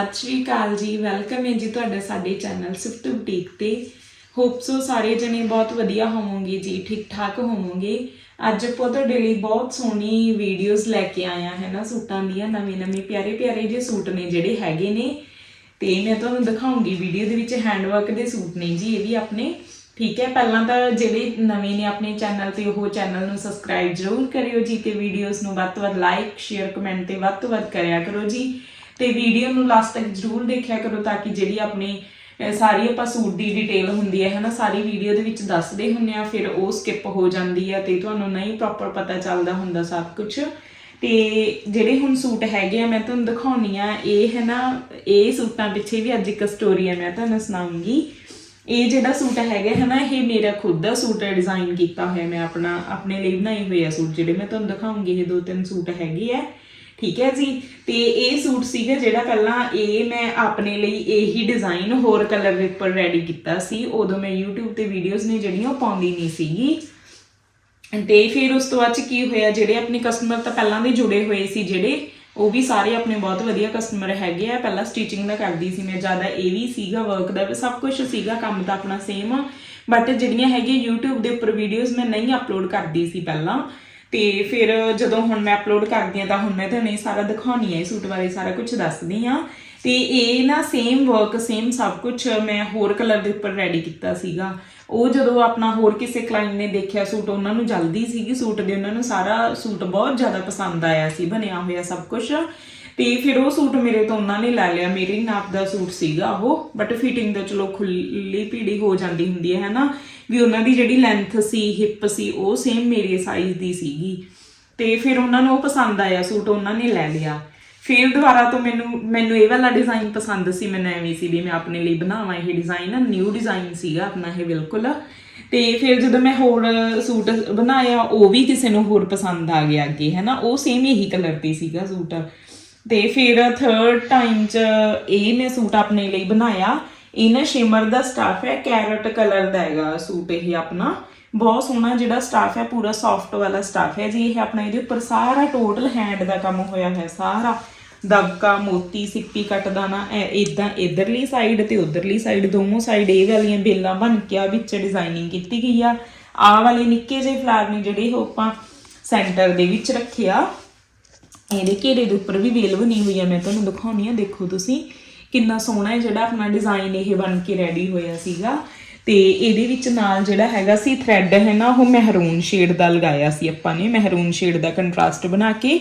ਸਤਿ ਸ਼੍ਰੀ ਅਕਾਲ ਜੀ ਵੈਲਕਮ ਹੈ ਜੀ ਤੁਹਾਡਾ ਸਾਡੇ ਚੈਨਲ ਸਿਫਟ ਬੁਟੀਕ ਤੇ। ਹੋਪ ਸੋ ਸਾਰੇ ਜਣੇ ਬਹੁਤ ਵਧੀਆ ਹੋਵੋਗੇ ਜੀ ਠੀਕ ਠਾਕ ਹੋਵੋਗੇ। ਅੱਜ ਆਪਾਂ ਤੁਹਾਡੇ ਲਈ ਬਹੁਤ ਸੋਹਣੀ ਵੀਡੀਓਜ਼ ਲੈ ਕੇ ਆਇਆ ਹੈ ਨਾ ਸੂਟਾਂ ਦੀਆਂ ਨਵੇਂ ਨਵੇਂ ਪਿਆਰੇ ਪਿਆਰੇ ਜਿਹੇ ਸੂਟ ਨੇ ਜਿਹੜੇ ਹੈਗੇ ਨੇ। ਤੇ ਮੈਂ ਤੁਹਾਨੂੰ ਦਿਖਾਉਂਗੀ ਵੀਡੀਓ ਦੇ ਵਿੱਚ ਹੈਂਡਵਰਕ ਦੇ ਸੂਟ ਨੇ ਜੀ, ਇਹ ਵੀ ਆਪਣੇ। ਠੀਕ ਹੈ, ਪਹਿਲਾਂ ਤਾਂ ਜਿਹੜੇ ਨਵੇਂ ਨੇ ਆਪਣੇ ਚੈਨਲ ਤੇ, ਉਹ ਚੈਨਲ ਨੂੰ ਸਬਸਕ੍ਰਾਈਬ ਜ਼ਰੂਰ ਕਰਿਓ ਜੀ ਤੇ ਵੀਡੀਓਜ਼ ਨੂੰ ਵੱਧ ਤੋਂ ਵੱਧ ਲਾਈਕ ਸ਼ੇਅਰ ਕਮੈਂਟ ਤੇ ਵੱਧ ਤੋਂ ਵੱਧ ਕਰਿਆ ਕਰੋ ਜੀ। ਤੇ ਵੀਡੀਓ ਨੂੰ ਲਾਸਟ ਤੱਕ ਜ਼ਰੂਰ ਦੇਖਿਆ ਕਰੋ ਤਾਂ ਕਿ ਜਿਹੜੀ ਆਪਣੀ ਸਾਰੀ ਆਪਾਂ ਸੂਟ ਦੀ ਡਿਟੇਲ ਹੁੰਦੀ ਹੈ, ਹਨਾ, ਸਾਰੀ ਵੀਡੀਓ ਦੇ ਵਿੱਚ ਦੱਸਦੇ ਹੁੰਨੇ ਆ ਫਿਰ ਉਹ ਸਕਿਪ ਹੋ ਜਾਂਦੀ ਆ ਤੇ ਤੁਹਾਨੂੰ ਨਹੀਂ ਪ੍ਰੋਪਰ ਪਤਾ ਚੱਲਦਾ ਹੁੰਦਾ ਸਭ ਕੁਝ ਤੇ ਜਿਹੜੇ ਹੁਣ ਸੂਟ ਹੈਗੇ ਆ, ਮੈਂ ਤੁਹਾਨੂੰ ਦਿਖਾਉਣੀ ਆ, ਇਹ ਹੈ ਨਾ ਇਹ ਸੂਟਾਂ ਪਿੱਛੇ ਵੀ ਅੱਜ ਇੱਕ ਸਟੋਰੀ ਹੈ ਮੈਂ ਤੁਹਾਨੂੰ ਸੁਣਾਉਂਗੀ। ਇਹ ਜਿਹੜਾ ਸੂਟ ਹੈਗਾ ਹੈ ਨਾ ਇਹ ਮੇਰਾ ਖੁਦ ਦਾ ਸੂਟ ਹੈ ਡਿਜ਼ਾਈਨ ਕੀਤਾ ਹੋਇਆ ਮੈਂ ਆਪਣਾ, ਆਪਣੇ ਲਈ ਬਣਾਏ ਹੋਏ ਆ ਸੂਟ, ਜਿਹੜੇ ਮੈਂ ਤੁਹਾਨੂੰ ਦਿਖਾਉਂਗੀ, ਇਹ ਦੋ ਤਿੰਨ ਸੂਟ ਹੈਗੇ ਆ। ਠੀਕ ਹੈ ਜੀ? ਤੇ ਇਹ ਸੂਟ ਸੀਗਾ ਜਿਹੜਾ ਪਹਿਲਾਂ ਇਹ ਮੈਂ ਆਪਣੇ ਲਈ ਇਹੀ ਡਿਜ਼ਾਈਨ ਹੋਰ ਕਲਰ ਦੇ ਉੱਪਰ ਰੈਡੀ ਕੀਤਾ ਸੀ। ਉਦੋਂ ਮੈਂ YouTube ਤੇ ਵੀਡੀਓਜ਼ ਨੇ ਜਿਹੜੀਆਂ ਉਹ ਪਾਉਂਦੀ ਨਹੀਂ ਸੀਗੀ। ਤੇ ਫਿਰ ਉਸ ਤੋਂ ਬਾਅਦ ਕੀ ਹੋਇਆ, ਜਿਹੜੇ ਆਪਣੇ ਕਸਟਮਰ ਤਾਂ ਪਹਿਲਾਂ ਦੇ ਜੁੜੇ ਹੋਏ ਸੀ ਜਿਹੜੇ, ਉਹ ਵੀ ਸਾਰੇ ਆਪਣੇ ਬਹੁਤ ਵਧੀਆ ਕਸਟਮਰ ਹੈਗੇ ਆ। ਪਹਿਲਾਂ ਸਟਿਚਿੰਗ ਦਾ ਕਰਦੀ ਸੀ ਮੈਂ, ਜ਼ਿਆਦਾ ਇਹ ਵੀ ਸੀਗਾ ਵਰਕ ਦਾ ਸਭ ਕੁਝ ਸੀਗਾ, ਕੰਮ ਤਾਂ ਆਪਣਾ ਸੇਮ ਬਟ ਜਿਹੜੀਆਂ ਹੈਗੀਆਂ YouTube ਦੇ ਉੱਪਰ ਵੀਡੀਓਜ਼ ਮੈਂ ਨਹੀਂ ਅਪਲੋਡ ਕਰਦੀ ਸੀ ਪਹਿਲਾਂ। ਤੇ ਫਿਰ ਜਦੋਂ ਹੁਣ ਮੈਂ ਅਪਲੋਡ ਕਰਦੀ ਆ ਤਾਂ ਹੁਣ ਮੈਂ ਤੁਹਾਨੂੰ ਇਹ ਸਾਰਾ ਦਿਖਾਉਣੀ ਹੈ ਇਹ ਸੂਟ ਬਾਰੇ ਸਾਰਾ ਕੁਝ ਦੱਸਦੀ ਆ ਤੇ ਇਹ ਨਾ ਸੇਮ ਵਰਕ ਸੇਮ ਸਭ ਕੁਝ ਮੈਂ ਹੋਰ ਕਲਰ ਦੇ ਉੱਪਰ ਰੈਡੀ ਕੀਤਾ ਸੀਗਾ। ਉਹ ਜਦੋਂ ਆਪਣਾ ਹੋਰ ਕਿਸੇ ਕਲਾਇੰਟ ਨੇ ਦੇਖਿਆ ਸੂਟ ਉਹਨਾਂ ਨੂੰ ਜਲਦੀ ਸੀਗੀ ਸੂਟ ਦੇ, ਉਹਨਾਂ ਨੂੰ ਸਾਰਾ ਸੂਟ ਬਹੁਤ ਜ਼ਿਆਦਾ ਪਸੰਦ ਆਇਆ ਸੀ, ਬਣਿਆ ਹੋਇਆ ਸਭ ਕੁਝ ਤੇ ਫਿਰ ਉਹ ਸੂਟ ਮੇਰੇ ਤੋਂ ਉਹਨਾਂ ਨੇ ਲੈ ਲਿਆ, ਮੇਰੇ ਨਾਪ ਦਾ ਸੂਟ ਸੀਗਾ ਉਹ ਬਟ ਫਿਟਿੰਗ ਦਾ ਚਲੋ ਖੁੱਲੀ ਪੀੜੀ ਹੋ ਜਾਂਦੀ ਹੁੰਦੀ ਹੈ ਹਨਾ ਵੀ ਉਹਨਾਂ ਦੀ ਜਿਹੜੀ ਲੈਂਥ ਸੀ ਹਿੱਪ ਸੀ, ਉਹ ਸੇਮ ਮੇਰੇ ਸਾਈਜ਼ ਦੀ ਸੀਗੀ। ਤੇ ਫਿਰ ਉਹਨਾਂ ਨੂੰ ਉਹ ਪਸੰਦ ਆਇਆ ਸੂਟ, ਉਹਨਾਂ ਨੇ ਲੈ ਲਿਆ। ਫਿਰ ਦੁਬਾਰਾ ਤੋਂ ਮੈਨੂੰ ਮੈਨੂੰ ਇਹ ਵਾਲਾ ਡਿਜ਼ਾਈਨ ਪਸੰਦ ਸੀ, ਮੈਨੂੰ ਐਵੇਂ ਸੀ ਵੀ ਮੈਂ ਆਪਣੇ ਲਈ ਬਣਾਵਾਂ ਇਹ ਡਿਜ਼ਾਈਨ ਨਿਊ ਡਿਜ਼ਾਈਨ ਸੀਗਾ ਆਪਣਾ ਇਹ ਬਿਲਕੁਲ। ਤੇ ਫਿਰ ਜਦੋਂ ਮੈਂ ਹੋਰ ਸੂਟ ਬਣਾਇਆ, ਉਹ ਵੀ ਕਿਸੇ ਨੂੰ ਹੋਰ ਪਸੰਦ ਆ ਗਿਆ ਅੱਗੇ ਹੈ ਨਾ ਉਹ ਸੇਮ ਇਹੀ ਕਲਰ 'ਤੇ ਸੀਗਾ ਸੂਟ। ਤੇ ਫਿਰ ਥਰਡ ਟਾਈਮ ਚ ਇਹ ਮੈਂ ਸੂਟ ਆਪਣੇ ਲਈ ਬਣਾਇਆ। ਇਹ ਨਾ ਸ਼ਿਮਰ ਦਾ ਸਟਾਫ ਹੈ ਕੈਰਟ ਕਲਰ ਦਾ ਹੈਗਾ ਸੂਟ ਇਹ ਆਪਣਾ। ਬਹੁਤ ਸੋਹਣਾ ਜਿਹੜਾ ਸਟਾਫ ਹੈ, ਪੂਰਾ ਸੌਫਟ ਵਾਲਾ ਸਟਾਫ ਹੈ ਜੀ। ਇਹ ਆਪਣਾ ਇਹਦੇ ਉੱਪਰ ਸਾਰਾ ਟੋਟਲ ਹੈਂਡ ਦਾ ਕੰਮ ਹੋਇਆ ਹੈ ਸਾਰਾ। ਦਬਕਾ, ਮੋਤੀ, ਸਿੱਪੀ ਕੱਟਦਾ ਨਾ ਇਦਾਂ ਇਧਰਲੀ ਸਾਈਡ ਤੇ ਉਧਰਲੀ ਸਾਈਡ ਦੋਨੋਂ ਸਾਈਡ ਇਹ ਵਾਲੀਆਂ ਬੇਲਾਂ ਬਣ ਕੇ ਆ, ਵਿੱਚ ਡਿਜ਼ਾਈਨਿੰਗ ਕੀਤੀ ਗਈ ਆ। ਆ ਵਾਲੇ ਨਿੱਕੇ ਜਿਹੇ ਫਲਾਰ ਨੇ ਜਿਹੜੇ ਉਹ ਆਪਾਂ ਸੈਂਟਰ ਦੇ ਵਿੱਚ ਰੱਖਿਆ ਇਹਦੇ ਘੇਰੇ ਦੇ ਉੱਪਰ ਵੀ ਵੇਲ ਬਣੀ ਹੋਈ ਆ, ਮੈਂ ਤੁਹਾਨੂੰ ਦਿਖਾਉਣੀ ਆ, ਦੇਖੋ ਤੁਸੀਂ। ਕਿੰਨਾ ਸੋਹਣਾ ਹੈ ਜਿਹੜਾ ਆਪਣਾ ਡਿਜ਼ਾਈਨ ਇਹ ਬਣ ਕੇ ਰੈਡੀ ਹੋਇਆ ਸੀਗਾ। ਤੇ ਇਹਦੇ ਵਿੱਚ ਨਾਲ ਜਿਹੜਾ ਹੈਗਾ ਸੀ ਥ੍ਰੈਡ ਹੈ ਨਾ, ਉਹ ਮਹਿਰੂਨ ਸ਼ੇਡ ਦਾ ਲਗਾਇਆ ਸੀ ਆਪਾਂ ਨੇ। ਮਹਿਰੂਨ ਸ਼ੇਡ ਦਾ ਕੰਟਰਾਸਟ ਬਣਾ ਕੇ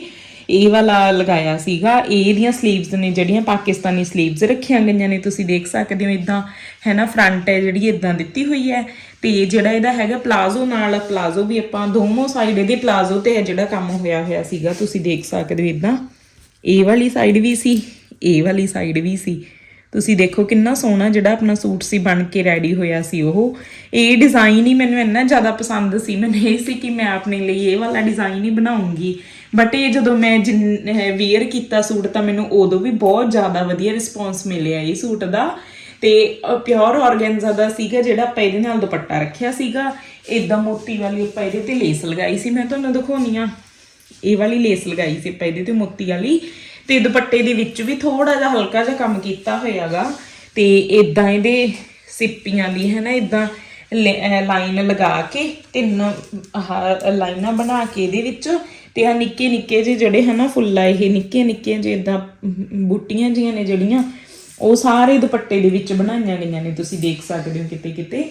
ਇਹ ਵਾਲਾ ਲਗਾਇਆ ਸੀਗਾ। ਇਹਦੀਆਂ 슬ੀਵਸ ਨੇ, ਜਿਹੜੀਆਂ ਪਾਕਿਸਤਾਨੀ 슬ੀਵਸ ਰੱਖੀਆਂ ਗਈਆਂ ਨੇ, ਤੁਸੀਂ ਦੇਖ ਸਕਦੇ ਹੋ ਇਦਾਂ, ਹੈ ਨਾ ਫਰੰਟ ਹੈ ਜਿਹੜੀ ਇਦਾਂ ਦਿੱਤੀ ਹੋਈ ਹੈ। ਤੇ ਜਿਹੜਾ ਇਹਦਾ ਹੈਗਾ ਪਲਾਜ਼ੋ ਨਾਲ ਪਲਾਜ਼ੋ ਵੀ ਆਪਾਂ ਦੋਨੋਂ ਸਾਈਡ ਇਹਦੇ ਪਲਾਜ਼ੋ ਤੇ ਹੈ ਜਿਹੜਾ ਕੰਮ ਹੋਇਆ ਹੋਇਆ ਸੀਗਾ। ਤੁਸੀਂ ਦੇਖ ਸਕਦੇ ਹੋ ਇਦਾਂ। ਇਹ ਵਾਲੀ ਸਾਈਡ ਵੀ ਸੀ। ਇਹ ਵਾਲੀ ਸਾਈਡ ਵੀ ਸੀ। ਤੁਸੀਂ ਦੇਖੋ ਕਿੰਨਾ ਸੋਹਣਾ ਜਿਹੜਾ ਆਪਣਾ ਸੂਟ ਸੀ, ਬਣ ਕੇ ਰੈਡੀ ਹੋਇਆ ਸੀ ਉਹ। ਇਹ ਡਿਜ਼ਾਈਨ ਹੀ ਮੈਨੂੰ ਇੰਨਾ ਜ਼ਿਆਦਾ ਪਸੰਦ ਸੀ, ਮੈਨੂੰ ਇਹ ਸੀ ਕਿ ਮੈਂ ਆਪਣੇ ਲਈ ਇਹ ਵਾਲਾ ਡਿਜ਼ਾਈਨ ਹੀ ਬਣਾਉਂਗੀ। ਬਟ ਇਹ ਜਦੋਂ ਮੈਂ ਵੇਅਰ ਕੀਤਾ ਸੂਟ, ਤਾਂ ਮੈਨੂੰ ਉਦੋਂ ਵੀ ਬਹੁਤ ਜ਼ਿਆਦਾ ਵਧੀਆ ਰਿਸਪੌਂਸ ਮਿਲਿਆ ਇਹ ਸੂਟ ਦਾ। ਤੇ ਪਿਓਰ ਆਰਗੈਂਜ਼ਾ ਦਾ ਸੀਗਾ ਜਿਹੜਾ ਆਪਾਂ ਇਹਦੇ ਨਾਲ ਦੁਪੱਟਾ ਰੱਖਿਆ ਸੀਗਾ। ਇਦਾਂ ਮੋਤੀ ਵਾਲੀ ਆਪਾਂ ਇਹਦੇ ਤੇ ਲੇਸ ਲਗਾਈ ਸੀ। ਮੈਂ ਤੁਹਾਨੂੰ ਦਿਖਾਉਣੀ ਆ ਇਹ ਵਾਲੀ ਲੇਸ ਲਗਾਈ ਸੀ ਆਪਾਂ ਇਹਦੇ ਤੇ ਮੋਤੀ ਵਾਲੀ। ਤੇ ਦੁਪੱਟੇ ਦੇ ਵਿੱਚ ਵੀ ਥੋੜਾ ਜਿਹਾ ਹਲਕਾ ਜਿਹਾ ਕੰਮ ਕੀਤਾ ਹੋਇਆਗਾ ਤੇ ਇਦਾਂ ਇਹਦੇ ਸਿੱਪੀਆਂ ਦੀ ਹੈ ਨਾ ਇਦਾਂ ਲਾਈਨ ਲਗਾ ਕੇ ਤਿੰਨ ਆਹ, ਲਾਈਨਾਂ ਬਣਾ ਕੇ ਇਹਦੇ ਵਿੱਚ ਤੇ ਆ ਨਿੱਕੇ ਨਿੱਕੇ ਜਿਹੇ ਜਿਹੜੇ, ਹਨਾ, ਫੁੱਲ ਆ ਇਹ ਨਿੱਕੇ ਨਿੱਕੇ ਜਿਹੇ ਇਦਾਂ ਬੂਟੀਆਂ ਜੀਆਂ ਨੇ ਜਿਹੜੀਆਂ, ਉਹ ਸਾਰੇ ਦੁਪੱਟੇ ਦੇ ਵਿੱਚ ਬਣਾਈਆਂ ਗਈਆਂ ਨੇ, ਤੁਸੀਂ ਦੇਖ ਸਕਦੇ ਹੋ ਕਿਤੇ ਕਿਤੇ।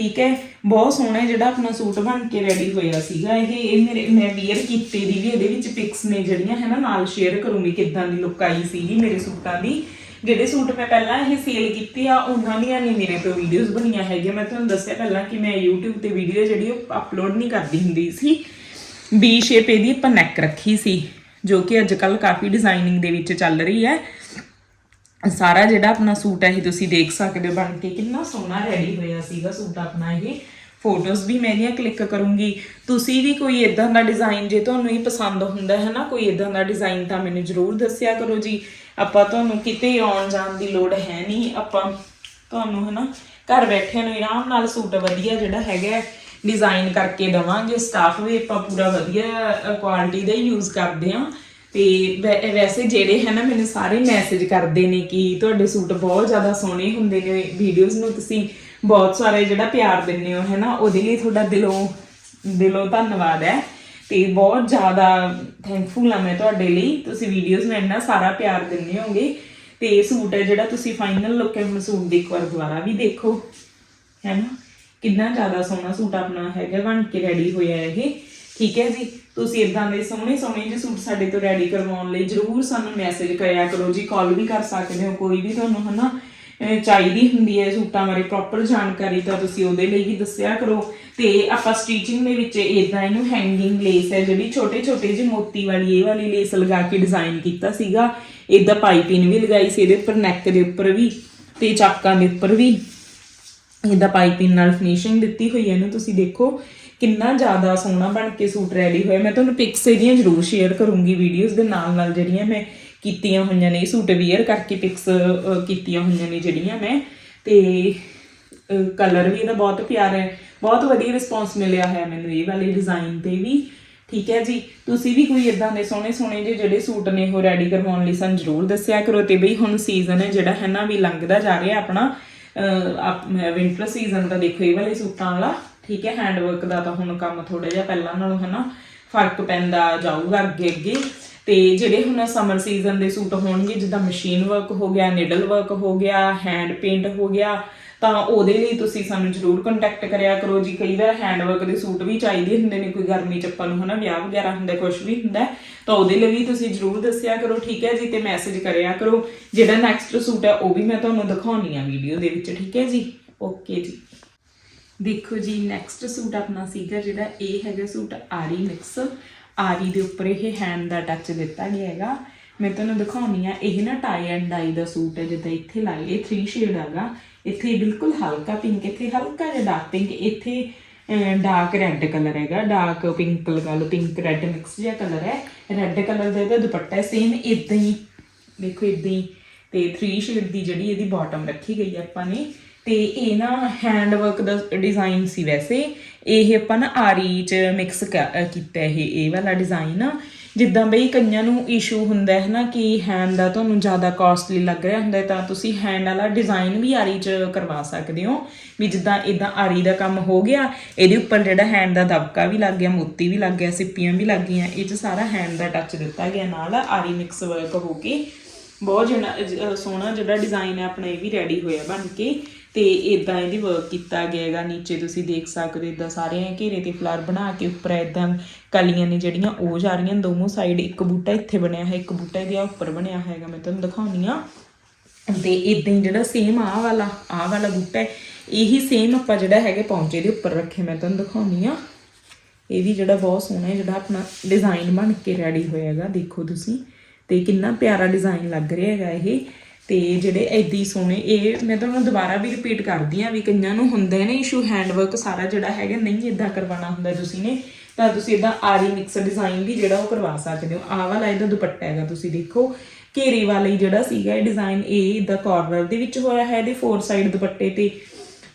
ਠੀਕ ਹੈ? ਬਹੁਤ ਸੋਹਣਾ ਜਿਹੜਾ ਆਪਣਾ ਸੂਟ ਬਣ ਕੇ ਰੈਡੀ ਹੋਇਆ ਸੀਗਾ ਇਹ। ਇਹ ਮੇਰੇ ਮੈਂ ਵੀਅਰ ਕੀਤੇ ਦੀ ਵੀ ਇਹਦੇ ਵਿੱਚ ਪਿਕਸ ਨੇ ਜਿਹੜੀਆਂ ਹੈ ਨਾ ਨਾਲ ਸ਼ੇਅਰ ਕਰੂੰਗੀ ਕਿੱਦਾਂ ਦੀ ਲੁੱਕ ਆਈ ਸੀਗੀ ਮੇਰੇ ਸੂਟਾਂ ਦੀ। ਜਿਹੜੇ ਸੂਟ ਮੈਂ ਪਹਿਲਾਂ ਇਹ ਸੇਲ ਕੀਤੀ ਆ, ਉਹਨਾਂ ਦੀਆਂ ਨਹੀਂ ਮੇਰੇ ਤੋਂ ਵੀਡੀਓਜ਼ ਬਣੀਆਂ ਹੈਗੀਆਂ। ਮੈਂ ਤੁਹਾਨੂੰ ਦੱਸਿਆ ਪਹਿਲਾਂ ਕਿ ਮੈਂ YouTube ਤੇ ਵੀਡੀਓ ਜਿਹੜੀ ਉਹ ਅਪਲੋਡ ਨਹੀਂ ਕਰਦੀ ਹੁੰਦੀ ਸੀ। ਬੀ ਸ਼ੇਪ ਇਹਦੀ ਆਪਾਂ ਨੈਕ ਰੱਖੀ ਸੀ, ਜੋ ਕਿ ਅੱਜ ਕੱਲ ਕਾਫੀ ਡਿਜ਼ਾਈਨਿੰਗ ਦੇ ਵਿੱਚ ਚੱਲ ਰਹੀ ਹੈ। ਸਾਰਾ ਜਿਹੜਾ ਆਪਣਾ ਸੂਟ ਹੈ ਇਹ ਤੁਸੀਂ ਦੇਖ ਸਕਦੇ ਹੋ ਬਣ ਕੇ। ਕਿੰਨਾ ਸੋਹਣਾ ਰੈਡੀ ਹੋਇਆ ਸੀਗਾ ਸੂਟ ਆਪਣਾ ਇਹ। ਫੋਟੋਜ਼ ਵੀ ਮੈਂ ਇਹਦੀਆਂ ਕਲਿੱਕ ਕਰੂੰਗੀ। ਤੁਸੀਂ ਵੀ ਕੋਈ ਇਦਾਂ ਦਾ ਡਿਜ਼ਾਈਨ ਜੇ ਤੁਹਾਨੂੰ ਹੀ ਪਸੰਦ ਹੁੰਦਾ ਹੈ ਨਾ, ਕੋਈ ਇਦਾਂ ਦਾ ਡਿਜ਼ਾਈਨ ਤਾਂ ਮੈਨੂੰ ਜ਼ਰੂਰ ਦੱਸਿਆ ਕਰੋ ਜੀ। ਆਪਾਂ ਤੁਹਾਨੂੰ ਕਿਤੇ ਆਉਣ ਜਾਣ ਦੀ ਲੋੜ ਹੈ ਨਹੀਂ। ਆਪਾਂ ਤੁਹਾਨੂੰ ਹੈ ਨਾ ਘਰ ਬੈਠੇ ਨੂੰ ਆਰਾਮ ਨਾਲ ਸੂਟ ਵਧੀਆ ਜਿਹੜਾ ਹੈਗਾ ਡਿਜ਼ਾਈਨ ਕਰਕੇ ਦਵਾਂਗੇ। ਸਟਾਫ ਵੀ ਆਪਾਂ ਪੂਰਾ ਵਧੀਆ ਕੁਆਲਿਟੀ ਦਾ ਯੂਜ਼ ਕਰਦੇ ਆ ਤੇ ਵੈ- ਵੈਸੇ ਜਿਹੜੇ ਹੈ ਨਾ ਮੈਨੂੰ ਸਾਰੇ ਮੈਸੇਜ ਕਰਦੇ ਨੇ ਕਿ ਤੁਹਾਡੇ ਸੂਟ ਬਹੁਤ ਜ਼ਿਆਦਾ ਸੋਹਣੇ ਹੁੰਦੇ ਨੇ ਵੀਡੀਓਜ਼ ਨੂੰ ਤੁਸੀਂ ਬਹੁਤ ਸਾਰੇ ਜਿਹੜਾ ਪਿਆਰ ਦਿੰਦੇ ਹੋ, ਹੈ ਨਾ, ਉਹਦੇ ਲਈ ਤੁਹਾਡਾ ਦਿਲੋਂ ਦਿਲੋਂ ਧੰਨਵਾਦ ਹੈ। ਤੇ ਬਹੁਤ ਜ਼ਿਆਦਾ ਥੈਂਕਫੁਲ ਹਾਂ ਮੈਂ ਤੁਹਾਡੇ ਲਈ, ਤੁਸੀਂ ਵੀਡੀਓਜ਼ ਨੂੰ ਇੰਨਾ ਸਾਰਾ ਪਿਆਰ ਦਿੰਦੇ ਹੋਗੇ। ਤੇ ਸੂਟ ਹੈ ਜਿਹੜਾ ਤੁਸੀਂ ਫਾਈਨਲ ਲੁੱਕ ਹੈ ਹੁਣ ਸੂਟ ਦੀ ਇੱਕ ਵਾਰ ਦੁਬਾਰਾ ਵੀ ਦੇਖੋ, ਹੈ ਨਾ। ਕਿੰਨਾ ਜ਼ਿਆਦਾ ਸੋਹਣਾ ਸੂਟ ਆਪਣਾ ਹੈਗਾ, ਬਣ ਕੇ ਰੈਡੀ ਹੋਇਆ ਹੈ ਇਹ। ਠੀਕ ਹੈ ਜੀ? ਤੁਸੀਂ ਇਦਾਂ ਦੇ ਸੋਹਣੇ ਸੋਹਣੇ ਜਿਹੇ ਸੂਟ ਸਾਡੇ ਤੋਂ ਰੈਡੀ ਕਰਵਾਉਣ ਲਈ ਜਰੂਰ ਸਾਨੂੰ ਮੈਸੇਜ ਕਰਿਆ ਕਰੋ ਜੀ ਕਾਲ ਵੀ ਕਰ ਸਕਦੇ ਹੋ, ਕੋਈ ਵੀ ਤੁਹਾਨੂੰ ਹਨਾ ਚਾਹੀਦੀ ਹੁੰਦੀ ਹੈ ਸੂਟਾਂ ਬਾਰੇ ਪ੍ਰੋਪਰ ਜਾਣਕਾਰੀ ਤਾਂ ਤੁਸੀਂ ਉਹਦੇ ਲਈ ਵੀ ਦੱਸਿਆ ਕਰੋ। ਤੇ ਆਪਾਂ ਸਟਿਚਿੰਗ ਦੇ ਵਿੱਚ ਇਦਾਂ ਇਹਨੂੰ ਹੈਂਗਿੰਗ ਲੇਸ ਹੈ, ਜਿਹੜੀ ਛੋਟੇ ਛੋਟੇ ਜਿਹੇ ਮੋਤੀ ਵਾਲੀ, ਇਹ ਵਾਲੀ ਲੇਸ ਲਗਾ ਕੇ ਡਿਜ਼ਾਈਨ ਕੀਤਾ ਸੀਗਾ। ਇਦਾਂ ਪਾਈਪਿੰਗ ਵੀ ਲਗਾਈ ਸੀ, ਇਹਦੇ ਉੱਪਰ ਨੈਕ ਦੇ ਉੱਪਰ ਵੀ ਤੇ ਚਾਕਾਂ ਦੇ ਉੱਪਰ ਵੀ। ਇਹਦਾ ਪਾਈਪਿੰਗ ਨਾਲ ਫਿਨਿਸ਼ਿੰਗ ਦਿੱਤੀ ਹੋਈ ਹੈ ਇਹਨੂੰ ਤੁਸੀਂ ਦੇਖੋ। ਕਿੰਨਾ ਜ਼ਿਆਦਾ ਸੋਹਣਾ ਬਣ ਕੇ ਸੂਟ ਰੈਡੀ ਹੋਇਆ। ਮੈਂ ਤੁਹਾਨੂੰ ਪਿਕਸ ਇਹਦੀਆਂ ਜ਼ਰੂਰ ਸ਼ੇਅਰ ਕਰੂੰਗੀ ਵੀਡੀਓਜ਼ ਦੇ ਨਾਲ ਨਾਲ ਜਿਹੜੀਆਂ ਮੈਂ ਕੀਤੀਆਂ ਹੋਈਆਂ ਨੇ ਇਹ ਸੂਟ ਵੀਅਰ ਕਰਕੇ ਪਿਕਸ ਕੀਤੀਆਂ ਹੋਈਆਂ ਨੇ ਜਿਹੜੀਆਂ ਮੈਂ। ਤੇ ਕਲਰ ਵੀ ਇਹਦਾ ਬਹੁਤ ਪਿਆਰਾ ਹੈ। ਬਹੁਤ ਵਧੀਆ ਰਿਸਪੌਂਸ ਮਿਲਿਆ ਹੈ ਮੈਨੂੰ ਇਹ ਵਾਲੇ ਡਿਜ਼ਾਈਨ ਤੇ ਵੀ। ਠੀਕ ਹੈ ਜੀ? ਤੁਸੀਂ ਵੀ ਕੋਈ ਇਦਾਂ ਦੇ ਸੋਹਣੇ ਸੋਹਣੇ ਜਿਹੇ ਜਿਹੜੇ ਸੂਟ ਨੇ ਉਹ ਰੈਡੀ ਕਰਵਾਉਣ ਲਈ ਸਾਨੂੰ ਜ਼ਰੂਰ ਦੱਸਿਆ ਕਰੋ ਤੇ ਬਈ ਹੁਣ ਸੀਜ਼ਨ ਹੈ ਜਿਹੜਾ ਹੈ ਨਾ ਵੀ ਲੰਘਦਾ ਜਾ ਰਿਹਾ ਆਪਣਾ। ਵਿੰਟਰ ਸੀਜ਼ਨ ਦਾ ਦੇਖੋ ਇਹ ਵਾਲੇ ਸੂਟਾਂ ਵਾਲਾ। ਠੀਕ ਹੈ ਹੈਂਡ ਵਰਕ ਦਾ ਤਾਂ ਹੁਣ ਕੰਮ ਥੋੜਾ ਜਿਹਾ ਪਹਿਲਾਂ ਨਾਲੋਂ ਹਨਾ ਫ਼ਰਕ ਪੈਂਦਾ ਜਾਊਗਾ ਅੱਗੇ ਅੱਗੇ। ਤੇ ਜਿਹੜੇ ਹੁਣ ਸਮਰ ਸੀਜ਼ਨ ਦੇ ਸੂਟ ਹੋਣਗੇ, ਜਿੱਦਾਂ ਮਸ਼ੀਨ ਵਰਕ ਹੋ ਗਿਆ ਨਿਡਲ ਵਰਕ ਹੋ ਗਿਆ ਹੈਂਡ ਪੇਂਟ ਹੋ ਗਿਆ, ਤਾਂ ਉਹਦੇ ਲਈ ਤੁਸੀਂ ਸਾਨੂੰ ਜਰੂਰ ਕੰਟੈਕਟ ਕਰਿਆ ਕਰੋ ਜੀ। ਕਈ ਵਾਰ ਹੈਂਡ ਵਰਕ ਦੇ ਸੂਟ ਵੀ ਚਾਹੀਦੇ ਹੁੰਦੇ ਨੇ, ਕੋਈ ਗਰਮੀ ਚ ਆਪਾਂ ਨੂੰ ਹਨਾ, ਵਿਆਹ ਵਗੈਰਾ ਹੁੰਦਾ ਕੁਝ ਵੀ ਹੁੰਦਾ, ਤਾਂ ਉਹਦੇ ਲਈ ਵੀ ਤੁਸੀਂ ਜਰੂਰ ਦੱਸਿਆ ਕਰੋ, ਠੀਕ ਹੈ ਜੀ, ਤੇ ਮੈਸੇਜ ਕਰਿਆ ਕਰੋ। ਜਿਹੜਾ ਨੈਕਸਟ ਸੂਟ ਹੈ, ਉਹ ਵੀ ਮੈਂ ਤੁਹਾਨੂੰ ਦਿਖਾਉਣੀ ਆ ਵੀਡੀਓ ਦੇ ਵਿੱਚ, ਠੀਕ ਹੈ ਜੀ? ਓਕੇ ਜੀ। ਦੇਖੋ ਜੀ ਨੈਕਸਟ ਸੂਟ ਆਪਣਾ ਸੀਗਾ ਜਿਹੜਾ ਇਹ ਹੈਗਾ ਸੂਟ ਆਰੀ ਮਿਕਸ ਆਰੀ ਦੇ ਉੱਪਰ ਇਹ ਹੈਂਡ ਦਾ ਟੱਚ ਦਿੱਤਾ ਗਿਆ ਹੈਗਾ। ਮੈਂ ਤੁਹਾਨੂੰ ਦਿਖਾਉਣੀ ਆ, ਇਹ ਨਾ ਟਾਈ ਐਂਡ ਡਾਈ ਦਾ ਸੂਟ ਹੈ, ਜਿੱਦਾਂ ਇੱਥੇ ਲਾਏ, ਇਹ 3 ਸ਼ੇਡ ਹੈਗਾ। ਇੱਥੇ ਬਿਲਕੁਲ ਹਲਕਾ ਪਿੰਕ ਇੱਥੇ ਹਲਕਾ ਜਿਹਾ ਡਾਰਕ ਪਿੰਕ ਇੱਥੇ ਡਾਰਕ ਰੈੱਡ ਕਲਰ ਹੈਗਾ। ਡਾਰਕ ਪਿੰਕ ਲਗਾ ਲਓ ਪਿੰਕ ਰੈੱਡ ਮਿਕਸ ਜਿਹਾ ਕਲਰ ਹੈ। ਰੈੱਡ ਕਲਰ ਦਾ ਇਹਦਾ ਦੁਪੱਟਾ ਸੇਮ ਇਦਾਂ ਹੀ। ਦੇਖੋ ਇਦਾਂ ਹੀ। ਤੇ 3 ਸ਼ੇਡ ਦੀ ਜਿਹੜੀ ਇਹਦੀ ਬਾਟਮ ਰੱਖੀ ਗਈ ਹੈ ਆਪਾਂ ਨੇ ਤੇ ਇਹ ਨਾ ਹੈਂਡ ਵਰਕ ਦਾ ਡਿਜ਼ਾਈਨ ਸੀ ਵੈਸੇ। ਇਹ ਆਪਾਂ ਨਾ ਆਰੀ ਚ ਮਿਕਸ ਕੀਤਾ ਇਹ ਇਹ ਵਾਲਾ ਡਿਜ਼ਾਈਨ ਜਿੱਦਾਂ ਬਈ ਕਈਆਂ ਨੂੰ ਇਸ਼ੂ ਹੁੰਦਾ ਹੈ ਨਾ ਕਿ ਹੈਂਡ ਦਾ ਤੁਹਾਨੂੰ ਜ਼ਿਆਦਾ ਕਾਸਟਲੀ ਲੱਗ ਰਿਹਾ ਹੁੰਦਾ ਤਾਂ ਤੁਸੀਂ ਹੈਂਡ ਵਾਲਾ ਡਿਜ਼ਾਈਨ ਵੀ ਆਰੀ ਚ ਕਰਵਾ ਸਕਦੇ ਹੋ। ਵੀ ਜਿੱਦਾਂ ਇਦਾਂ ਆਰੀ ਦਾ ਕੰਮ ਹੋ ਗਿਆ, ਇਹਦੇ ਉੱਪਰ ਜਿਹੜਾ ਹੈਂਡ ਦਾ ਦਬਕਾ ਵੀ ਲੱਗ ਗਿਆ, ਮੋਤੀ ਵੀ ਲੱਗ ਗਿਆ, ਸਿੱਪੀਆਂ ਵੀ ਲੱਗ ਗਈਆਂ, ਇਹ ਚ ਸਾਰਾ ਹੈਂਡ ਦਾ ਟੱਚ ਦਿੱਤਾ ਗਿਆ ਨਾਲ ਆਰੀ ਮਿਕਸ ਵਰਕ ਹੋ ਕੇ। ਬਹੁਤ ਜਿਹੜਾ ਸੋਹਣਾ ਜਿਹੜਾ ਡਿਜ਼ਾਈਨ ਹੈ, ਆਪਣਾ ਇਹ ਵੀ ਰੈਡੀ ਹੋਇਆ ਬਣ ਕੇ। ਤੇ ਇਦਾਂ ਇਹਦੀ ਵਰਕ ਕੀਤਾ ਗਿਆ ਹੈਗਾ ਨੀਚੇ ਤੁਸੀਂ ਦੇਖ ਸਕਦੇ ਹੋ ਇਦਾਂ ਸਾਰੇ ਘੇਰੇ ਤੇ ਫਲਾਰ ਬਣਾ ਕੇ ਉੱਪਰ ਇਦਾਂ ਕਲੀਆਂ ਨੇ ਜਿਹੜੀਆਂ, ਉਹ ਜਾ ਰਹੀਆਂ ਦੋਨੋਂ ਸਾਈਡ ਇੱਕ ਬੂਟਾ ਇੱਥੇ ਬਣਿਆ ਹੈ, ਇੱਕ ਬੂਟਾ ਇਹਦੇ ਉੱਪਰ ਬਣਿਆ ਹੈਗਾ, ਮੈਂ ਤੁਹਾਨੂੰ ਦਿਖਾਉਣੀ ਆ। ਤੇ ਇਦਾਂ ਹੀ ਜਿਹੜਾ ਸੇਮ ਆਹ ਵਾਲਾ ਆਹ ਵਾਲਾ ਬੂਟਾ ਹੈ, ਇਹੀ ਸੇਮ ਆਪਾਂ ਜਿਹੜਾ ਹੈਗੇ ਪੌਂਚੇ ਦੇ ਉੱਪਰ ਰੱਖੇ, ਮੈਂ ਤੁਹਾਨੂੰ ਦਿਖਾਉਣੀ ਆ। ਇਹ ਵੀ ਜਿਹੜਾ ਬਹੁਤ ਸੋਹਣਾ ਹੈ, ਜਿਹੜਾ ਆਪਣਾ ਡਿਜ਼ਾਈਨ ਬਣ ਕੇ ਰੈਡੀ ਹੋਇਆ ਹੈਗਾ, ਦੇਖੋ ਤੁਸੀਂ। ਤੇ ਕਿੰਨਾ ਪਿਆਰਾ ਡਿਜ਼ਾਈਨ ਲੱਗ ਰਿਹਾ ਹੈਗਾ ਇਹ। ਤੇ ਜਿਹੜੇ ਐਦੀ ਸੋਹਣੇ, ਇਹ ਮੈਂ ਤੁਹਾਨੂੰ ਦੁਬਾਰਾ ਵੀ ਰਿਪੀਟ ਕਰਦੀ ਆ ਵੀ ਕਈਆਂ ਨੂੰ ਹੁੰਦਾ ਹੈ ਨਾ ਇਸ਼ੂ ਹੈਂਡਵਰਕ ਸਾਰਾ ਜਿਹੜਾ ਹੈਗਾ ਨਹੀਂ ਇਦਾਂ ਕਰਵਾਉਣਾ ਹੁੰਦਾ ਤੁਸੀਂ ਨੇ, ਤਾਂ ਤੁਸੀਂ ਇਦਾਂ ਆਰੀ ਮਿਕਸ ਡਿਜ਼ਾਈਨ ਵੀ ਜਿਹੜਾ ਉਹ ਕਰਵਾ ਸਕਦੇ ਹੋ। ਆਹ ਵਾਲਾ ਇਹਦਾ ਦੁਪੱਟਾ ਹੈਗਾ ਤੁਸੀਂ ਦੇਖੋ, ਘੇਰੇ ਵਾਲਾ ਹੀ ਜਿਹੜਾ ਸੀਗਾ ਇਹ ਡਿਜ਼ਾਈਨ ਇਹ ਇਦਾਂ ਕਾਰਨਰ ਦੇ ਵਿੱਚ ਹੋਇਆ ਹੈ ਇਹਦੇ ਫੋਰ ਸਾਈਡ ਦੁਪੱਟੇ ਤੇ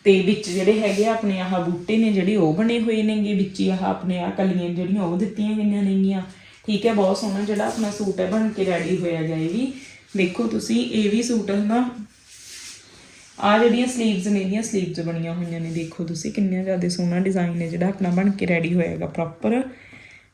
ਤੇ ਵਿੱਚ ਜਿਹੜੇ ਹੈਗੇ ਆ ਆਪਣੇ ਆਹ ਬੂਟੇ ਨੇ ਜਿਹੜੇ ਉਹ ਬਣੇ ਹੋਏ ਨੇਗੇ, ਵਿੱਚ ਹੀ ਆਹ ਆਪਣੇ ਆ ਕਲੀਆਂ ਜਿਹੜੀਆਂ ਉਹ ਦਿੱਤੀਆਂ ਗਈਆਂ ਨੇਗੀਆਂ। ਠੀਕ ਹੈ, ਬਹੁਤ ਸੋਹਣਾ ਜਿਹੜਾ ਆਪਣਾ ਸੂਟ ਹੈ, ਬਣ ਕੇ ਰੈਡੀ ਹੋਇਆ ਗਿਆ ਇਹ ਵੀ। ਦੇਖੋ ਤੁਸੀਂ, ਇਹ ਵੀ ਸੂਟ ਹੈ ਨਾ। ਆ ਜਿਹੜੀਆਂ ਸਲੀਵਸ ਨੇ, ਇਹਦੀਆਂ ਸਲੀਵਸ ਬਣੀਆਂ ਹੋਈਆਂ ਨੇ, ਦੇਖੋ ਤੁਸੀਂ ਕਿੰਨਾ ਜ਼ਿਆਦਾ ਸੋਹਣਾ ਡਿਜ਼ਾਈਨ ਹੈ ਜਿਹੜਾ ਆਪਣਾ ਬਣ ਕੇ ਰੈਡੀ ਹੋਏਗਾ ਪ੍ਰੋਪਰ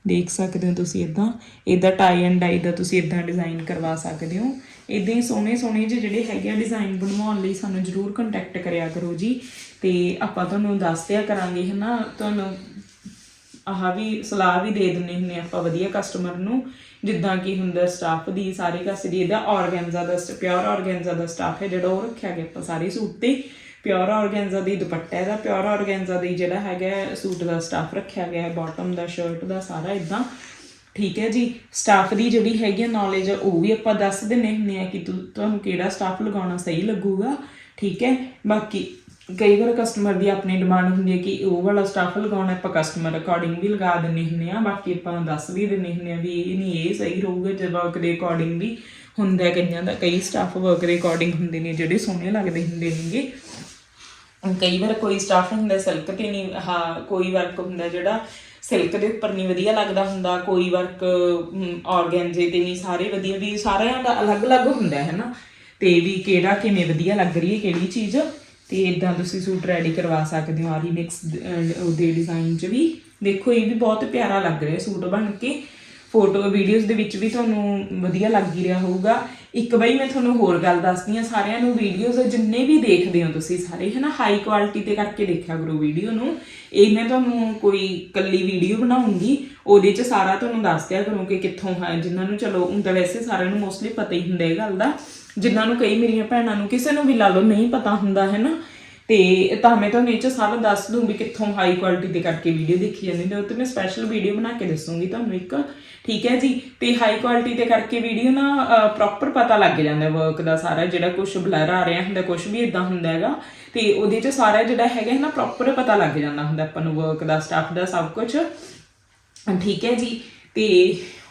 ਦੇਖ ਸਕਦੇ ਹੋ ਤੁਸੀਂ ਇਦਾਂ। ਇਹਦਾ ਟਾਈ ਐਂਡ ਡਾਈ ਦਾ ਤੁਸੀਂ ਇਦਾਂ ਡਿਜ਼ਾਈਨ ਕਰਵਾ ਸਕਦੇ ਹੋ। ਇਦਾਂ ਹੀ ਸੋਹਣੇ ਸੋਹਣੇ ਜਿਹੇ ਜਿਹੜੇ ਹੈਗੇ ਆ ਡਿਜ਼ਾਈਨ ਬਣਵਾਉਣ ਲਈ ਸਾਨੂੰ ਜਰੂਰ ਕੰਟੈਕਟ ਕਰਿਆ ਕਰੋ ਜੀ। ਤੇ ਆਪਾਂ ਤੁਹਾਨੂੰ ਦੱਸ ਦਿਆ ਕਰਾਂਗੇ, ਹਨਾ। ਤੁਹਾਨੂੰ ਆਹ ਵੀ ਸਲਾਹ ਵੀ ਦੇ ਦਿੰਨੇ ਹੁੰਨੇ ਆਪਾਂ ਵਧੀਆ ਕਸਟਮਰ ਨੂੰ। ਜਿੱਦਾਂ ਕਿ ਹੁੰਦਾ ਸਟਾਫ ਦੀ, ਸਾਰੇ ਕਾਸੇ ਦੀ, ਇਹਦਾ ਆਰਗੈਂਜ਼ਾ ਦਾ ਪਿਓਰ ਆਰਗੈਂਜ਼ਾ ਦਾ ਸਟਾਫ ਹੈ, ਜਿਹੜਾ ਉਹ ਰੱਖਿਆ ਗਿਆ ਆਪਾਂ ਸਾਰੇ ਸੂਟ ਤੇ। ਪਿਓਰ ਆਰਗੈਂਜ਼ਾ ਦੀ ਦੁਪੱਟੇ ਦਾ ਪਿਓਰ ਆਰਗੈਂਜ਼ਾ ਦੀ ਜਿਹੜਾ ਹੈਗਾ ਸੂਟ ਦਾ ਸਟਾਫ ਰੱਖਿਆ ਗਿਆ ਹੈ ਬਾਟਮ ਦਾ ਸ਼ਰਟ ਦਾ, ਸਾਰਾ ਇਦਾਂ ਠੀਕ ਹੈ ਜੀ? ਸਟਾਫ ਦੀ ਜਿਹੜੀ ਹੈਗੀ ਨੌਲੇਜ ਉਹ ਵੀ ਆਪਾਂ ਦੱਸ ਦਿੰਨੇ ਹੁੰਨੇ ਆ ਕਿ ਤੁ- ਤੁਹਾਨੂੰ ਕਿਹੜਾ ਸਟਾਫ ਲਗਾਉਣਾ ਸਹੀ ਲੱਗੂਗਾ। ਠੀਕ ਹੈ? ਬਾਕੀ ਕਈ ਵਾਰ ਕਸਟਮਰ ਦੀ ਆਪਣੀ ਡਿਮਾਂਡ ਹੁੰਦੀ ਹੈ ਕਿ ਉਹ ਵਾਲਾ ਸਟਾਫ ਲਗਾਉਣਾ, ਆਪਾਂ ਕਸਟਮਰ ਅਕੋਰਡਿੰਗ ਵੀ ਲਗਾ ਦਿੰਨੇ ਹੁੰਨੇ ਆ ਬਾਕੀ ਆਪਾਂ ਦੱਸ ਵੀ ਦਿੰਨੇ ਹੁੰਨੇ ਆ ਵੀ ਇਹ ਨਹੀਂ, ਇਹ ਸਹੀ ਰਹੂਗਾ ਜੇ ਵਰਕ ਦੇ ਅਕੋਰਡਿੰਗ ਵੀ ਹੁੰਦਾ ਕਈਆਂ ਦਾ, ਕਈ ਸਟਾਫ ਵਰਕ ਦੇ ਅਕੋਰਡਿੰਗ ਹੁੰਦੇ ਨੇ ਜਿਹੜੇ ਸੋਹਣੇ ਲੱਗਦੇ ਹੁੰਦੇ ਨੇਗੇ। ਕਈ ਵਾਰ ਕੋਈ ਸਟਾਫ ਹੁੰਦਾ ਸਿਲਕ ਤੇ ਨਹੀਂ, ਹਾਂ, ਕੋਈ ਵਰਕ ਹੁੰਦਾ ਜਿਹੜਾ ਸਿਲਕ ਦੇ ਉੱਪਰ ਨਹੀਂ ਵਧੀਆ ਲੱਗਦਾ ਹੁੰਦਾ, ਕੋਈ ਵਰਕ ਆਰਗੈਂਜੇ ਤੇ ਨਹੀਂ ਸਾਰੇ ਵਧੀਆ, ਵੀ ਸਾਰਿਆਂ ਦਾ ਅਲੱਗ-ਅਲੱਗ ਹੁੰਦਾ ਹੈ ਨਾ, ਤੇ ਵੀ ਕਿਹੜਾ ਕਿਵੇਂ ਵਧੀਆ ਲੱਗ ਰਹੀ ਹੈ, ਕਿਹੜੀ ਚੀਜ਼। ਤੇ ਇਦਾਂ ਤੁਸੀਂ ਸੂਟ ਰੈਡੀ ਕਰਵਾ ਸਕਦੇ ਹੋ। ਆਰੀ ਮਿਕਸ ਉਹਦੇ ਡਿਜ਼ਾਈਨ 'ਚ ਵੀ। ਦੇਖੋ, ਇਹ ਵੀ ਬਹੁਤ ਪਿਆਰਾ ਲੱਗ ਰਿਹਾ ਸੂਟ ਬਣ ਕੇ। ਫੋਟੋ ਵੀਡੀਓਜ਼ ਦੇ ਵਿੱਚ ਵੀ ਤੁਹਾਨੂੰ ਵਧੀਆ ਲੱਗ ਹੀ ਰਿਹਾ ਹੋਊਗਾ। ਇੱਕ ਵਾਰੀ ਮੈਂ ਤੁਹਾਨੂੰ ਹੋਰ ਗੱਲ ਦੱਸਦੀ ਆ ਸਾਰਿਆਂ ਨੂੰ ਵੀਡੀਓਜ਼ ਜਿੰਨੇ ਵੀ ਦੇਖਦੇ ਹੋ ਤੁਸੀਂ ਸਾਰੇ, ਹਨਾ ਹਾਈ ਕੁਆਲਿਟੀ ਤੇ ਕਰਕੇ ਦੇਖਿਆ ਕਰੋ ਵੀਡੀਓ ਨੂੰ। ਇਹ ਮੈਂ ਤੁਹਾਨੂੰ ਕੋਈ ਕੱਲੀ ਵੀਡੀਓ ਬਣਾਉਂਗੀ, ਉਹਦੇ 'ਚ ਸਾਰਾ ਤੁਹਾਨੂੰ ਦੱਸ ਦਿਆ ਕਰੂੰ ਕਿ ਕਿੱਥੋਂ ਹੈ, ਜਿਨ੍ਹਾਂ ਨੂੰ ਚਲੋ, ਹੁਣ ਤਾਂ ਵੈਸੇ ਸਾਰਿਆਂ ਨੂੰ ਮੋਸਟਲੀ ਪਤਾ ਹੀ ਹੁੰਦਾ ਇਹ ਗੱਲ ਦਾ, ਜਿਨ੍ਹਾਂ ਨੂੰ ਕਈ ਮੇਰੀਆਂ ਭੈਣਾਂ ਨੂੰ ਕਿਸੇ ਨੂੰ ਵੀ ਲਾ ਲਓ, ਨਹੀਂ ਪਤਾ ਹੁੰਦਾ, ਹੈ ਨਾ? ਤੇ ਤਾਂ ਮੈਂ ਤੁਹਾਨੂੰ ਇਹ ਚ ਸਾਰਾ ਦੱਸ ਦੂੰ ਵੀ ਕਿੱਥੋਂ ਹਾਈ ਕੁਆਲਿਟੀ ਦੇ ਕਰਕੇ ਵੀਡੀਓ ਦੇਖੀ ਜਾਂਦੀ ਨੇ ਉਹ ਤੇ ਮੈਂ ਸਪੈਸ਼ਲ ਵੀਡੀਓ ਬਣਾ ਕੇ ਦੱਸੂਗੀ ਤੁਹਾਨੂੰ ਇੱਕ, ਠੀਕ ਹੈ ਜੀ? ਤੇ ਹਾਈ ਕੁਆਲਿਟੀ ਦੇ ਕਰਕੇ ਵੀਡੀਓ ਨਾ ਪ੍ਰੋਪਰ ਪਤਾ ਲੱਗ ਜਾਂਦਾ ਵਰਕ ਦਾ ਸਾਰਾ, ਜਿਹੜਾ ਕੁਝ ਬਲਰ ਆ ਰਿਹਾ ਹੁੰਦਾ ਕੁਝ ਵੀ ਇਦਾਂ ਹੁੰਦਾ ਹੈਗਾ। ਤੇ ਉਹਦੇ ਚ ਸਾਰਾ ਜਿਹੜਾ ਹੈਗਾ ਹੈ ਨਾ ਪ੍ਰੋਪਰ ਪਤਾ ਲੱਗ ਜਾਂਦਾ ਹੁੰਦਾ ਆਪਾਂ ਨੂੰ ਵਰਕ ਦਾ ਸਟਾਫ ਦਾ, ਸਭ ਕੁਝ ਠੀਕ ਹੈ ਜੀ। ਤੇ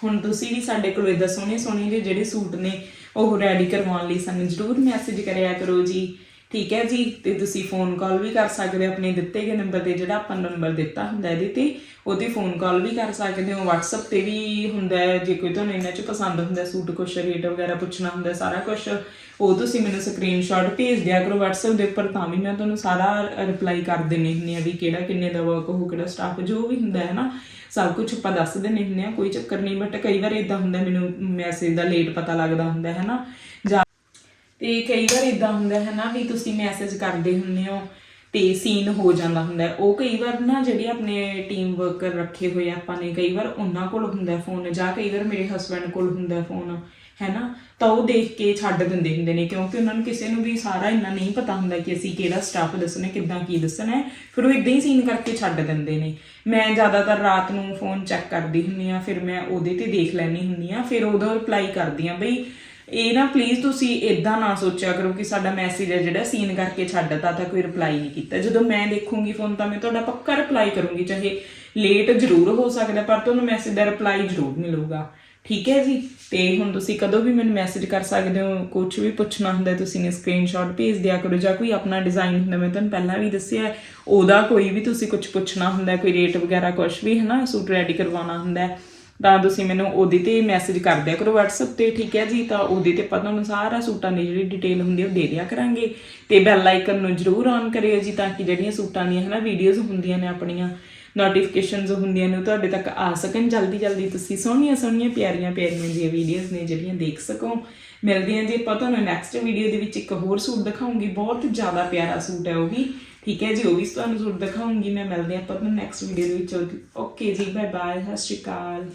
ਹੁਣ ਤੁਸੀਂ ਵੀ ਸਾਡੇ ਕੋਲ ਇਦਾਂ ਸੋਹਣੇ ਸੋਹਣੇ ਜਿਹੜੇ ਸੂਟ ਨੇ, ਉਹ ਰੈਡੀ ਕਰਵਾਉਣ ਲਈ ਸਾਨੂੰ ਜਰੂਰ ਮੈਸੇਜ ਕਰਿਆ ਕਰੋ ਜੀ। ਠੀਕ ਹੈ ਜੀ, ਤੇ ਤੁਸੀਂ ਫੋਨ ਕਾਲ ਵੀ ਕਰ ਸਕਦੇ ਹੋ, ਆਪਣੇ ਦਿੱਤੇ ਗਏ ਨੰਬਰ ਤੇ ਜਿਹੜਾ ਆਪਾਂ ਨੰਬਰ ਦਿੱਤਾ ਹੁੰਦਾ ਇਹਦੇ ਤੇ, ਉਹਦੇ ਫੋਨ ਕਾਲ ਵੀ ਕਰ ਸਕਦੇ ਹੋ। WhatsApp ਤੇ ਵੀ ਹੁੰਦਾ ਹੈ, ਜੇ ਕੋਈ ਤੁਹਾਨੂੰ ਇਹਨਾਂ ਚ ਪਸੰਦ ਹੁੰਦਾ, ਸੂਟ ਕੁਛ ਰੇਟ ਵਗੈਰਾ ਪੁੱਛਣਾ ਹੁੰਦਾ, ਸਾਰਾ ਕੁਝ ਉਹ ਤੁਸੀਂ ਮੈਨੂੰ ਸਕਰੀਨਸ਼ਾਟ ਭੇਜ ਦਿਆ ਕਰੋ WhatsApp ਦੇ ਉੱਪਰ, ਤਾਂ ਵੀ ਮੈਂ ਤੁਹਾਨੂੰ ਸਾਰਾ ਰਿਪਲਾਈ ਕਰ ਦਿੰਨੀ ਹੁੰਦੀ ਆ ਵੀ ਕਿਹੜਾ, ਕਿੰਨੇ ਦਾ ਵਰਕ ਹੋ ਕਿਹੜਾ ਸਟਾਫ ਜੋ ਵੀ ਹੁੰਦਾ ਹੈ ਨਾ, ਸਭ ਕੁਝ ਆਪਾਂ ਦੱਸ ਦਿੰਦੇ ਹੁੰਦੇ ਆ ਕੋਈ ਚੱਕਰ ਨਹੀਂ ਬਟ ਕਈ ਵਾਰ ਇਦਾਂ ਹੁੰਦਾ, ਮੈਨੂੰ ਮੈਸੇਜ ਦਾ ਲੇਟ ਪਤਾ ਲੱਗਦਾ ਹੁੰਦਾ ਹੈ ਨਾ ਤੇ ਕਈ ਵਾਰ ਇਦਾਂ ਹੁੰਦਾ ਹੈ ਨਾ ਵੀ ਤੁਸੀਂ ਮੈਸੇਜ ਕਰਦੇ ਹੁੰਦੇ ਹੋ ਤੇ ਸੀਨ ਹੋ ਜਾਂਦਾ ਹੁੰਦਾ ਉਹ ਕਈ ਵਾਰ ਨਾ ਜਿਹੜੇ ਆਪਣੇ ਟੀਮ ਵਰਕਰ ਰੱਖੇ ਹੋਏ ਆਪਾਂ ਨੇ ਕਈ ਵਾਰ ਉਹਨਾਂ ਕੋਲ ਹੁੰਦਾ ਫੋਨ ਜਾਂ ਕਈ ਵਾਰ ਮੇਰੇ ਹਸਬੰਡ ਕੋਲ ਹੁੰਦਾ ਫੋਨ ਹੈ ਤਾਂ ਉਹ ਦੇਖ ਕੇ ਛੱਡ ਦਿੰਦੇ ਹੁੰਦੇ ਨੇ ਕਿਉਂਕਿ ਉਹਨਾਂ ਨੂੰ ਕਿਸੇ ਨੂੰ ਵੀ ਸਾਰਾ ਇੰਨਾ ਨਹੀਂ ਪਤਾ ਹੁੰਦਾ ਕਿ ਅਸੀਂ ਕਿਹੜਾ ਸਟਾਫ ਦੱਸਣਾ ਹੈ, ਕਿੱਦਾਂ ਕੀ ਦੱਸਣਾ ਹੈ। ਫਿਰ ਉਹ ਇਦਾਂ ਹੀ ਸੀਨ ਕਰਕੇ ਛੱਡ ਦਿੰਦੇ ਨੇ। ਮੈਂ ਜ਼ਿਆਦਾਤਰ ਰਾਤ ਨੂੰ ਫੋਨ ਚੈੱਕ ਕਰਦੀ ਹੁੰਨੀ ਆ ਫਿਰ ਮੈਂ ਉਹਦੇ ਤੇ ਦੇਖ ਲੈਣੀ ਹੁੰਨੀ ਆ ਫਿਰ ਉਹਦਾ ਰਿਪਲਾਈ ਕਰਦੀ ਆ ਬਈ ਇਹ ਨਾ ਪਲੀਜ਼ ਤੁਸੀਂ ਇਦਾਂ ਨਾ ਸੋਚਿਆ ਕਰੋ ਕਿ ਸਾਡਾ ਮੈਸੇਜ ਹੈ ਜਿਹੜਾ ਸੀਨ ਕਰਕੇ ਛੱਡਤਾ ਤਾਂ ਕੋਈ ਰਿਪਲਾਈ ਨਹੀਂ ਕੀਤਾ। ਜਦੋਂ ਮੈਂ ਦੇਖੂੰਗੀ ਫੋਨ ਤਾਂ ਮੈਂ ਤੁਹਾਡਾ ਪੱਕਾ ਰਿਪਲਾਈ ਕਰੂੰਗੀ, ਚਾਹੇ ਲੇਟ ਜ਼ਰੂਰ ਹੋ ਸਕਦਾ, ਪਰ ਤੁਹਾਨੂੰ ਮੈਸੇਜ ਦਾ ਰਿਪਲਾਈ ਜ਼ਰੂਰ ਮਿਲੂਗਾ। ਠੀਕ ਹੈ ਜੀ? ਤੇ ਹੁਣ ਤੁਸੀਂ ਕਦੋਂ ਵੀ ਮੈਨੂੰ ਮੈਸੇਜ ਕਰ ਸਕਦੇ ਹੋ ਕੁਝ ਵੀ ਪੁੱਛਣਾ ਹੁੰਦਾ, ਤੁਸੀਂ ਨੇ ਸਕਰੀਨਸ਼ਾਟ ਭੇਜ ਦਿਆ ਕਰੋ, ਜਾਂ ਕੋਈ ਆਪਣਾ ਡਿਜ਼ਾਈਨ ਹੁੰਦਾ, ਮੈਂ ਤੁਹਾਨੂੰ ਪਹਿਲਾਂ ਵੀ ਦੱਸਿਆ ਉਹਦਾ ਕੋਈ ਵੀ ਤੁਸੀਂ ਕੁਝ ਪੁੱਛਣਾ ਹੁੰਦਾ, ਕੋਈ ਰੇਟ ਵਗੈਰਾ ਕੁਝ ਵੀ ਹੈ ਨਾ ਸੂਟ ਰੈਡੀ ਕਰਵਾਉਣਾ ਹੁੰਦਾ ਤਾਂ ਤੁਸੀਂ ਮੈਨੂੰ ਉਹਦੇ ਤੇ ਮੈਸੇਜ ਕਰ ਦਿਆ ਕਰੋ WhatsApp ਤੇ, ਠੀਕ ਹੈ ਜੀ? ਤਾਂ ਉਹਦੇ ਤੇ ਆਪਾਂ ਤੁਹਾਨੂੰ ਸਾਰਾ ਸੂਟਾਂ ਦੀ ਜਿਹੜੀ ਡਿਟੇਲ ਹੁੰਦੀ ਹੈ ਉਹ ਦੇ ਦਿਆ ਕਰਾਂਗੇ। ਤੇ ਬੈਲ ਆਈਕਨ ਨੂੰ ਜਰੂਰ ਔਨ ਕਰਿਓ ਜੀ ਤਾਂ ਕਿ ਜਿਹੜੀਆਂ ਸੂਟਾਂ ਦੀਆਂ, ਹਨਾ ਵੀਡੀਓਜ਼ ਹੁੰਦੀਆਂ ਨੇ ਆਪਣੀਆਂ ਨੋਟੀਫਿਕੇਸ਼ਨਸ ਹੁੰਦੀਆਂ ਨੇ ਉਹ ਤੁਹਾਡੇ ਤੱਕ ਆ ਸਕਣ ਜਲਦੀ ਜਲਦੀ। ਤੁਸੀਂ ਸੋਹਣੀਆਂ ਸੋਹਣੀਆਂ, ਪਿਆਰੀਆਂ ਪਿਆਰੀਆਂ ਜਿਹੀਆਂ ਵੀਡੀਓਜ਼ ਨੇ ਜਿਹੜੀਆਂ ਦੇਖ ਸਕੋ। ਮਿਲਦੇ ਹਾਂ ਜੀ, ਆਪਾਂ ਤੁਹਾਨੂੰ ਨੈਕਸਟ ਵੀਡੀਓ ਦੇ ਵਿੱਚ ਇੱਕ ਹੋਰ ਸੂਟ ਦਿਖਾਉਂਗੀ। ਬਹੁਤ ਜ਼ਿਆਦਾ ਪਿਆਰਾ ਸੂਟ ਹੈ ਉਹ ਵੀ, ਠੀਕ ਹੈ ਜੀ? ਉਹ ਵੀ ਤੁਹਾਨੂੰ ਸੂਟ ਦਿਖਾਉਂਗੀ ਮੈਂ। ਮਿਲਦੇ ਹਾਂ ਆਪਾਂ ਤੁਹਾਨੂੰ ਨੈਕਸਟ ਵੀਡੀਓ ਦੇ ਵਿੱਚ। ਓਕੇ ਜੀ ਬਾਏ ਬਾਏ ਸਤਿ ਸ਼੍ਰੀ ਅਕਾਲ।